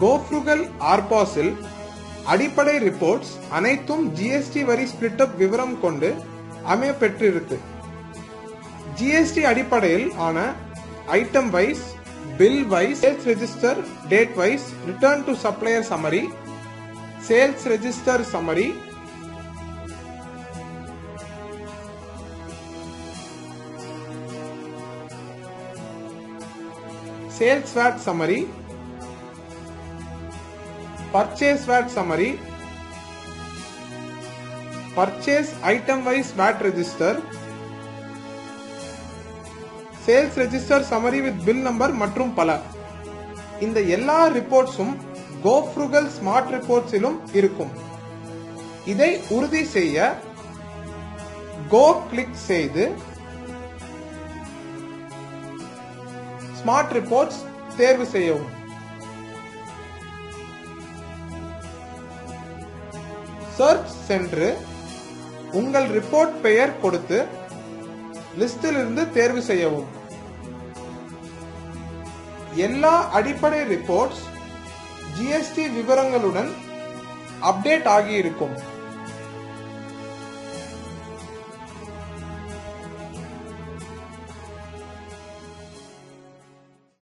கோஃப்ருகல் ஆர்பாஸில் அடிப்படை ரிப்போர்ட்ஸ் அனைத்தும் ஜிஎஸ்டி வரி ஸ்பிளிட்டப் விவரம் கொண்டு அமைய பெற்றிருக்கு ஜிஎஸ்டி அடிப்படையில் ஆன item wise bill wise sales register date wise return to supplier summary sales register summary sales VAT summary purchase VAT summary purchase item wise VAT register sales register summary with bill number மற்றும் பல. இந்த எல்லா ரிப்போர்ட்ஸும் கோஃப்ருகல் smart ரிப்போர்ட்ஸிலும் இருக்கும். இதை உறுதி செய்ய go click செய்து smart reports தேர்வு செய்யவும். சர்ச் சென்று உங்கள் ரிப்போர்ட் பெயர் கொடுத்து லிஸ்டிலிருந்து தேர்வு செய்யவும். எல்லா அடிப்படை ரிப்போர்ட்ஸ் ஜிஎஸ்டி விவரங்களுடன் அப்டேட் ஆகியிருக்கும்.